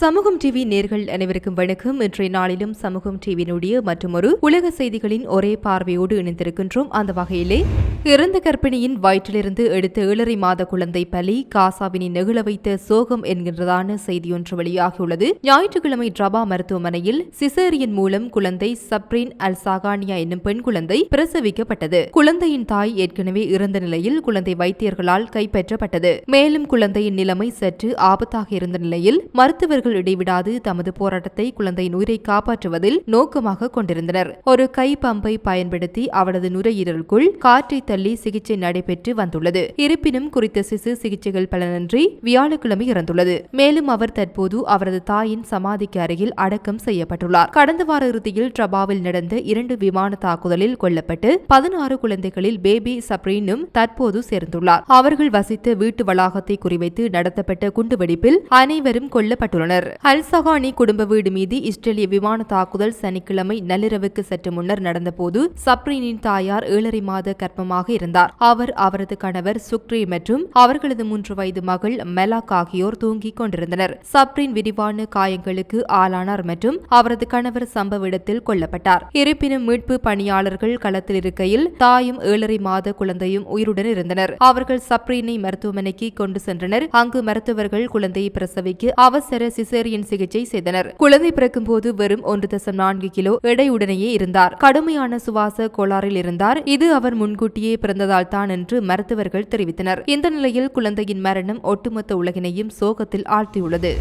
சமூகம் டிவி நேர்கள் அனைவருக்கும் வணக்கம். இன்றைய நாளிலும் சமூகம் டிவியினுடைய மற்றொரு உலக செய்திகளின் ஒரே பார்வையோடு இணைந்திருக்கின்றோம். அந்த வகையிலே இறந்த கர்ப்பிணியின் வயிற்றிலிருந்து எடுத்த ஏழரை மாத குழந்தை பலி காசாவினை நெகிழ வைத்த சோகம் என்கின்றதான செய்தியொன்று வெளியாகியுள்ளது. ஞாயிற்றுக்கிழமை ட்ரபா மருத்துவமனையில் சிசேரியன் மூலம் குழந்தை சப்ரின் அல் சாகானியா என்னும் பெண் குழந்தை பிரசவிக்கப்பட்டது. குழந்தையின் தாய் ஏற்கனவே இறந்த நிலையில் குழந்தை வைத்தியர்களால் கைப்பற்றப்பட்டது. மேலும் குழந்தையின் நிலைமை சற்று ஆபத்தாக இருந்த நிலையில் மருத்துவர்கள் அவர்கள் இடைவிடாது தமது போராட்டத்தை குழந்தையின் நுரை காப்பாற்றுவதில் நோக்கமாக கொண்டிருந்தனர். ஒரு கை பம்பை பயன்படுத்தி அவளது நுரையீரலுக்குள் காற்றை தள்ளி சிகிச்சை நடைபெற்று வந்துள்ளது. இருப்பினும் குறித்த சிசு சிகிச்சைகள் பலனின்றி வியாழக்கிழமை இறந்துள்ளது. மேலும் அவர் தற்போது அவரது தாயின் சமாதிக்கு அருகில் அடக்கம் செய்யப்பட்டுள்ளார். கடந்த வார இறுதியில் ட்ரபாவில் நடந்த இரண்டு விமான தாக்குதலில் கொல்லப்பட்டு பதினாறு குழந்தைகளில் பேபி சப்ரீனும் தற்போது சேர்ந்துள்ளார். அவர்கள் வசித்த வீட்டு வளாகத்தை குறிவைத்து நடத்தப்பட்ட குண்டுவெடிப்பில் அனைவரும் கொல்லப்பட்டுள்ளனர். கொண்டனர் அல்சஹானி குடும்ப வீடு மீது இஸ்ரேலிய விமான தாக்குதல் சனிக்கிழமை நள்ளிரவுக்கு சற்று முன்னர் நடந்தபோது சப்ரீனின் தாயார் ஏழரை மாத கர்ப்பமாக இருந்தார். அவர் அவரது கணவர் சுக்ரி மற்றும் அவர்களது மூன்று வயது மகள் மெலாக் ஆகியோர் தூங்கிக் கொண்டிருந்தனர். சப்ரீன் விரிவான காயங்களுக்கு ஆளானார் மற்றும் அவரது கணவர் சம்பவ இடத்தில் கொல்லப்பட்டார். இருப்பினும் மீட்பு பணியாளர்கள் களத்தில் இருக்கையில் தாயும் ஏழரை மாத குழந்தையும் உயிருடன் இருந்தனர். அவர்கள் சப்ரீனை மருத்துவமனைக்கு கொண்டு சென்றனர். அங்கு மருத்துவர்கள் குழந்தையை பிரசவிக்க அவசர சிசேரியன் சிகிச்சை செய்தனர். குழந்தை பிறக்கும் போது வெறும் ஒன்று தசம் நான்கு கிலோ எடையுடனேயே இருந்தார். கடுமையான சுவாச கோளாறில் இருந்தார். இது அவர் முன்கூட்டியே பிறந்ததால் தான் என்று மருத்துவர்கள் தெரிவித்தனர். இந்த நிலையில் குழந்தையின் மரணம் ஒட்டுமொத்த உலகினையும் சோகத்தில் ஆழ்த்தியுள்ளது.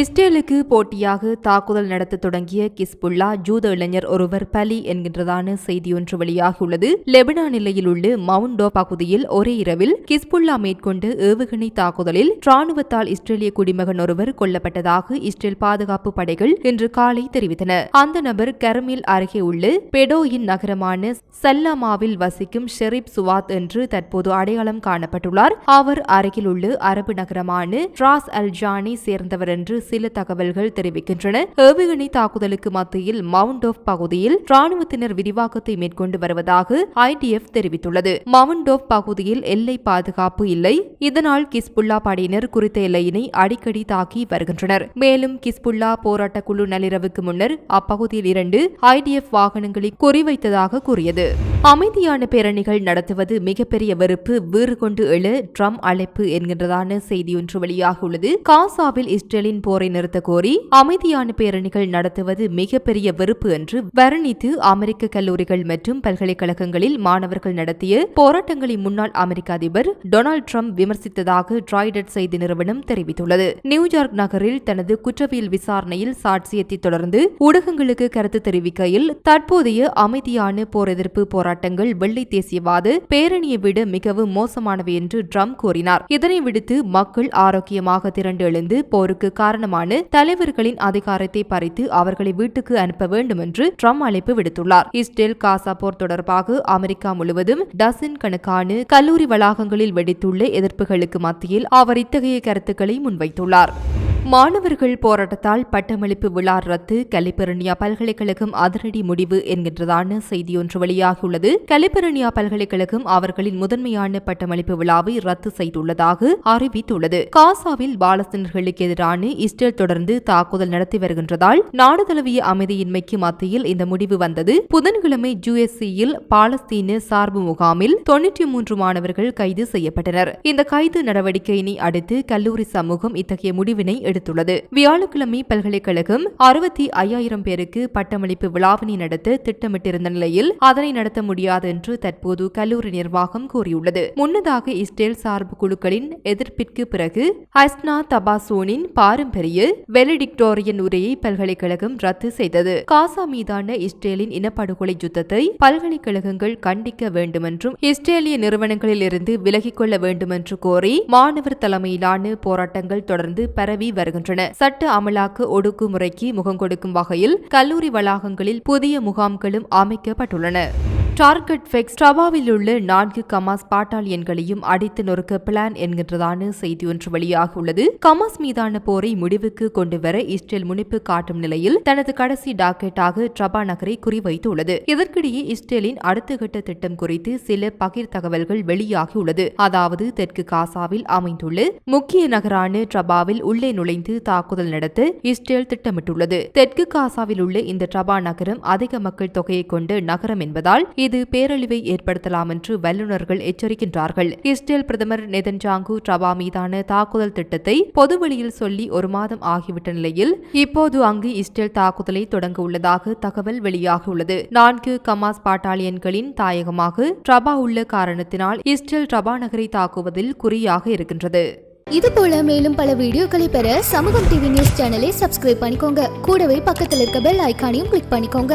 இஸ்ரேலுக்கு போட்டியாக தாக்குதல் நடத்த தொடங்கிய கிஸ்புல்லா ஜூத இளைஞர் ஒருவர் பலி என்கின்றதான செய்தியொன்று வெளியாகியுள்ளது. லெபனான் நிலையில் உள்ள மவுண்டோ பகுதியில் ஒரே இரவில் கிஸ்புல்லா மேற்கொண்ட ஏவுகணை தாக்குதலில் ராணுவத்தால் இஸ்ரேலிய குடிமகன் ஒருவர் கொல்லப்பட்டதாக இஸ்ரேல் பாதுகாப்பு படைகள் இன்று காலை தெரிவித்தன. அந்த நபர் கரமில் அருகே உள்ள பெடோயின் நகரமான சல்லாமாவில் வசிக்கும் ஷெரீப் சுவாத் என்று தற்போது அடையாளம் காணப்பட்டுள்ளார். அவர் அருகில் உள்ள அரபு நகரமான ட்ராஸ் அல் சேர்ந்தவர் என்று சில தகவல்கள் தெரிவிக்கின்றன. ஏவுகணை தாக்குதலுக்கு மத்தியில் மவுண்ட் ஆஃப் பகுதியில் ராணுவத்தினர் விரிவாக்கத்தை மேற்கொண்டு வருவதாக ஐடிஎஃப் தெரிவித்துள்ளது. மவுண்ட் ஆஃப் பகுதியில் எல்லை பாதுகாப்பு இல்லை. இதனால் கிஸ்புல்லா படையினர் குறித்த எல்லையினை அடிக்கடி தாக்கி வருகின்றனர். மேலும் கிஸ்புல்லா போராட்ட குழு நள்ளிரவுக்கு முன்னர் அப்பகுதியில் இரண்டு ஐடிஎஃப் வாகனங்களை குறிவைத்ததாக கூறியது. அமைதியான பேரணிகள் நடத்துவது மிகப்பெரிய வெறுப்பு வீறு கொண்டு எழு ட்ரம் அழைப்பு என்கின்றதான செய்தியொன்று வெளியாகியுள்ளது காசாவில் இஸ்ரேலின் போரை நிறுத்த கோரி அமைதியான பேரணிகள் நடத்துவது மிகப்பெரிய வெறுப்பு என்று வர்ணித்து அமெரிக்க கல்லூரிகள் மற்றும் பல்கலைக்கழகங்களில் மாணவர்கள் நடத்திய போராட்டங்களை முன்னாள் அமெரிக்க அதிபர் டொனால்டு ட்ரம்ப் விமர்சித்ததாக ட்ராய்டட் செய்தி நிறுவனம் தெரிவித்துள்ளது. நியூயார்க் நகரில் தனது குற்றவியல் விசாரணையில் சாட்சியத்தை தொடர்ந்து ஊடகங்களுக்கு கருத்து தெரிவிக்கையில் தற்போதைய அமைதியான போர் எதிர்ப்பு போராட்டங்கள் வெள்ளை தேசியவாத பேரணியை விட மிகவும் மோசமானவை என்று ட்ரம்ப் கூறினார். இதனை விடுத்து மக்கள் ஆரோக்கியமாக திரண்டு எழுந்து போருக்கு காரணமான தலைவர்களின் அதிகாரத்தை பறித்து அவர்களை வீட்டுக்கு அனுப்ப வேண்டும் என்று ட்ரம்ப் அழைப்பு விடுத்துள்ளார். இஸ்ரேல் காசா போர் தொடர்பாக அமெரிக்கா முழுவதும் டசின் கணக்கான கல்லூரி வளாகங்களில் வெடித்துள்ள எதிர்ப்புகளுக்கு மத்தியில் அவர் இத்தகைய கருத்துக்களை முன்வைத்துள்ளார். மாணவர்கள் போராட்டத்தால் பட்டமளிப்பு விழா ரத்து. கலிபெரனியா பல்கலைக்கழகம் அதிரடி முடிவு என்கின்றதான செய்தி ஒன்று வெளியாகியுள்ளது. கலிபெரனியா பல்கலைக்கழகம் அவர்களின் முதன்மையான பட்டமளிப்பு விழாவை ரத்து செய்துள்ளதாக அறிவித்துள்ளது. காசாவில் பாலஸ்தீனர்களுக்கு எதிரான இஸ்ரேல் தொடர்ந்து தாக்குதல் நடத்தி வருகின்றதால் நாடு தழுவிய அமைதியின்மைக்கு மத்தியில் இந்த முடிவு வந்தது. புதன்கிழமை ஜூஎஸ்சியில் பாலஸ்தீன சார்பு முகாமில் தொன்னூற்றி மூன்று மாணவர்கள் கைது செய்யப்பட்டனர். இந்த கைது நடவடிக்கையினை அடுத்து கல்லூரி சமூகம் இத்தகைய முடிவினை எடுத்துள்ளது வியாழக்கிழமை பல்கலைக்கழகம் அறுபத்தி ஐயாயிரம் பேருக்கு பட்டமளிப்பு விழாவினை நடத்த திட்டமிட்டிருந்த நிலையில் அதனை நடத்த முடியாது என்று தற்போது கல்லூரி நிர்வாகம் கூறியுள்ளது. முன்னதாக இஸ்ரேல் சார்பு குழுக்களின் எதிர்ப்பிற்கு பிறகு ஹஸ்னா தபாசோனின் பாரம்பரிய வெலிடிக்டோரியன் உரையை பல்கலைக்கழகம் ரத்து செய்தது. காசா மீதான இஸ்ரேலின் இனப்படுகொலை யுத்தத்தை பல்கலைக்கழகங்கள் கண்டிக்க வேண்டுமென்றும் இஸ்ரேலிய நிறுவனங்களில் இருந்து விலகிக் கொள்ள வேண்டுமென்று கோரி மாணவர் தலைமையிலான போராட்டங்கள் தொடர்ந்து பரவி வருகின்றன சட்ட அமலாக்க ஒடுக்குமுறைக்கு முகம் கொடுக்கும் வகையில் கல்லூரி வளாகங்களில் புதிய முகாம்களும் அமைக்கப்பட்டுள்ளன. டார்கெட் ஃபெக்ஸ் டவாவில் உள்ள நான்கு கமாஸ் பாட்டாளியன்களையும் அடித்து நொறுக்க பிளான் என்கின்றதான செய்தி ஒன்று வெளியாகியுள்ளது கமாஸ் மீதான போரை முடிவுக்கு கொண்டு வர இஸ்ரேல் முனைப்பு காட்டும் நிலையில் தனது கடைசி டாக்கெட்டாக ட்ரபா நகரை குறிவைத்துள்ளது. இதற்கிடையே இஸ்ரேலின் அடுத்த கட்ட திட்டம் குறித்து சில பகிர் தகவல்கள் வெளியாகியுள்ளது அதாவது தெற்கு காசாவில் அமைந்துள்ள முக்கிய நகரான ட்ரபாவில் உள்ளே நுழைந்து தாக்குதல் நடத்த இஸ்ரேல் திட்டமிட்டுள்ளது. தெற்கு காசாவில் உள்ள இந்த ட்ரபா நகரம் அதிக மக்கள் தொகையை கொண்ட நகரம் என்பதால் இது பேரழிவை ஏற்படுத்தலாம் என்று வல்லுநர்கள் எச்சரிக்கின்றார்கள். இஸ்ரேல் பிரதமர் நெதன்ஜாங்கு ட்ரபா மீதான தாக்குதல் திட்டத்தை பொதுவெளியில் சொல்லி ஒரு மாதம் ஆகிவிட்ட நிலையில் இப்போது அங்கு இஸ்ரேல் தாக்குதலை தொடங்க உள்ளதாக தகவல் வெளியாகியுள்ளது நான்கு கமாஸ் பாட்டாளியன்களின் தாயகமாக ட்ரபா உள்ள காரணத்தினால் இஸ்ரேல் ட்ரபா நகரை தாக்குவதில் குறியாக இருக்கின்றது. இது போல மேலும் பல வீடியோக்களை பெற சமூகம் டிவி நியூஸ் சேனலை சப்ஸ்கிரைப் பண்ணிக்கோங்க. கூடவே பக்கத்தில் இருக்க பெல் ஐக்கானையும் கிளிக் பண்ணிக்கோங்க.